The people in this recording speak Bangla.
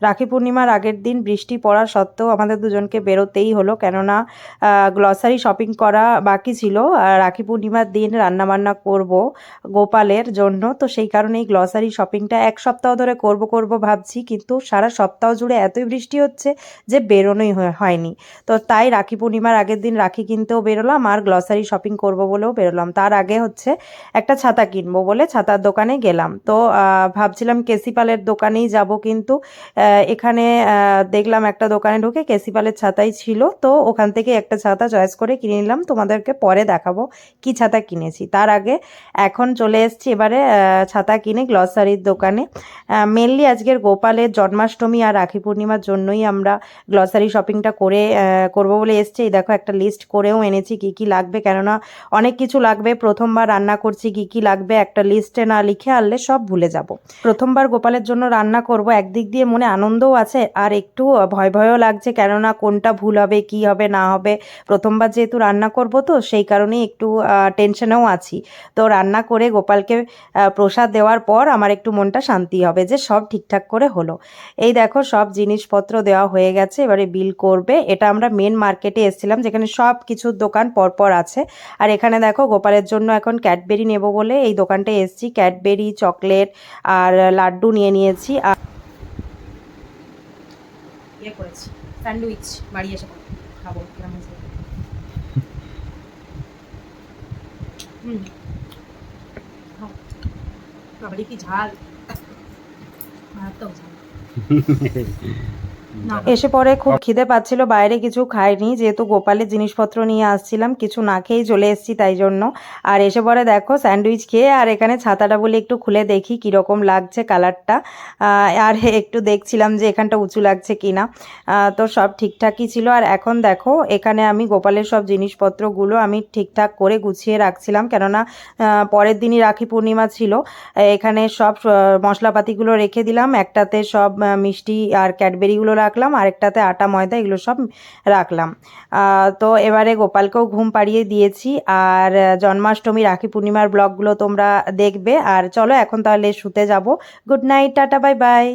রাখি পূর্ণিমার আগের দিন বৃষ্টি পড়া সত্ত্বেও আমাদের দুজনকে বেরোতেই হলো। কেননা গ্লসারি শপিং করা বাকি ছিল। রাখি পূর্ণিমার দিন রান্নাবান্না করব গোপালের জন্য। তো সেই কারণেই গ্লসারি শপিংটা এক সপ্তাহ ধরে করব করব ভাবছি। কিন্তু সারা সপ্তাহ জুড়ে এতই বৃষ্টি হচ্ছে যে বেরোনোই হয়নি। তো তাই রাখি পূর্ণিমার আগের দিন রাখি কিনতেও বেরোলাম আর গ্লসারি শপিং করব বলেও বেরোলাম। তার আগে হচ্ছে একটা ছাতা কিনবো বলে ছাতার দোকানে গেলাম। তো ভাবছিলাম কেসিপালের দোকানেই যাব কিন্তু এখানে দেখলাম একটা দোকানে ঢুকে কেসিপালের ছাতাই ছিল। তো ওখান থেকে একটা ছাতা চয়েস করে কিনে নিলাম। তোমাদেরকে পরে দেখাবো কি ছাতা কিনেছি। তার আগে এখন চলে এসেছি এবারে ছাতা কিনে গ্লসারির দোকানে। মেনলি আজকের গোপালের জন্মাষ্টমী আর রাখি পূর্ণিমার জন্যই আমরা গ্লসারি শপিংটা করে করব বলে এসছি। এই দেখো একটা লিস্ট করেও এনেছি কি কি লাগবে। কেননা অনেক কিছু লাগবে। প্রথমবার রান্না করছি কি কি লাগবে। একটা লিস্টে না লিখে আনলে সব ভুলে যাব। প্রথমবার গোপালের জন্য রান্না করব। একদিক দিয়ে মনে আনন্দও আছে, আর একটু ভয় ভয়ও লাগছে কেননা কোনটা ভুল হবে, কি হবে, না হবে। প্রথমবার যেহেতু রান্না করব তো, সেই কারণেই একটু টেনশনেও আছি। তো রান্না করে গোপালকে প্রসাদ দেওয়ার পর আমার একটু মনটা শান্তি হবে যে সব ঠিকঠাক করে হলো। এই দেখো সব জিনিসপত্র দেওয়া হয়ে গেছে, এবারে বিল করবে। এটা আমরা মেন মার্কেটে এসেছিলাম, যেখানে সব কিছুর দোকান পরপর আছে। আর এখানে দেখো গোপালের জন্য এখন ক্যাডবেরি নেব বলে এই দোকানটায় এসেছি। ক্যাডবেরি চকলেট আর লাড্ডু নিয়ে নিয়েছি। আর করেছি। স্যান্ডউইচ বাড়ি এসে খাব কিরম হুম। কি ঝাল। মারাত্মক ঝাল। এসে পরে খুব খিদে পাচ্ছিল বাইরে কিছু খাইনি যেহেতু গোপালের জিনিসপত্র নিয়ে আসছিলাম কিছু না খেয়েই চলে এসেছি তাই জন্য। আর এসে পরে দেখো স্যান্ডউইচ খেয়ে আর এখানে ছাতাটা বলে একটু খুলে দেখি কীরকম লাগছে কালারটা। আর একটু দেখছিলাম যে এখানটা উঁচু লাগছে কিনা। আহ, তো সব ঠিকঠাকই ছিল। আর এখন দেখো এখানে আমি গোপালের সব জিনিসপত্রগুলো আমি ঠিকঠাক করে গুছিয়ে রাখছিলাম। কেননা পরের দিনই রাখি পূর্ণিমা ছিল। এখানে সব মশলাপাতিগুলো রেখে দিলাম। একটাতে সব মিষ্টি আর ক্যাডবেরিগুলো রাখলাম, আরেকটাতে আটা, ময়দা এগুলো সব রাখলাম। তো এবারে গোপালকেও ঘুম পাড়িয়ে দিয়েছি। আর জন্মাষ্টমী, রাখি পূর্ণিমার ব্লগগুলো তোমরা দেখবে। আর চলো এখন তাহলে শুতে যাব। Good night, tata, bye bye.